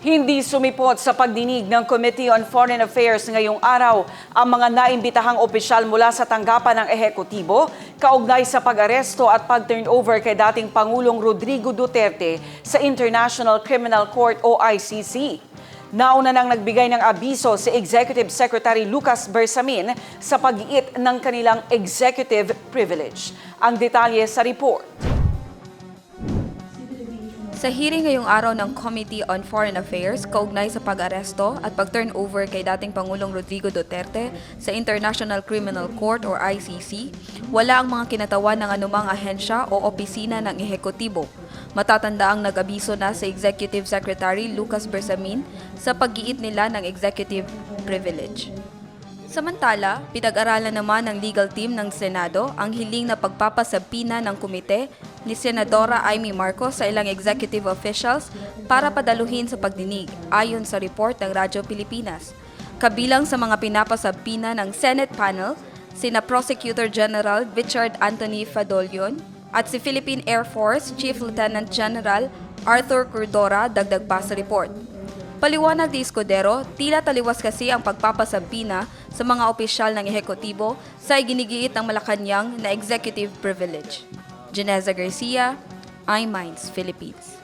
Hindi sumipot sa pagdinig ng Committee on Foreign Affairs ngayong araw ang mga naimbitahang opisyal mula sa tanggapan ng ehekutibo kaugnay sa pag-aresto at pag-turnover kay dating Pangulong Rodrigo Duterte sa International Criminal Court o ICC. Nauna nang nagbigay ng abiso si Executive Secretary Lucas Bersamin sa pag-iit ng kanilang executive privilege. Ang detalye sa report. Sa hearing ngayong araw ng Committee on Foreign Affairs kaugnay sa pag-aresto at pag-turnover kay dating Pangulong Rodrigo Duterte sa International Criminal Court or ICC, wala ang mga kinatawan ng anumang ahensya o opisina ng ehekutibo. Matatanda ang nag-abiso na sa Executive Secretary Lucas Bersamin sa pag-iit nila ng executive privilege. Samantala, pinag-aralan naman ng legal team ng Senado ang hiling na pagpapasabina ng komite ni Senadora Amy Marcos sa ilang executive officials para padaluhin sa pagdinig ayon sa report ng Radyo Pilipinas. Kabilang sa mga pinapasabina ng Senate panel, sina Prosecutor General Richard Anthony Fadolion at si Philippine Air Force Chief Lieutenant General Arthur Cordora dagdag pa sa report. Paliwanag ni Escudero, tila taliwas kasi ang pagpapasabina sa mga opisyal ng ehekutibo sa iginigiit ng Malacanang na executive privilege. Janeza Garcia, iMinds, Philippines.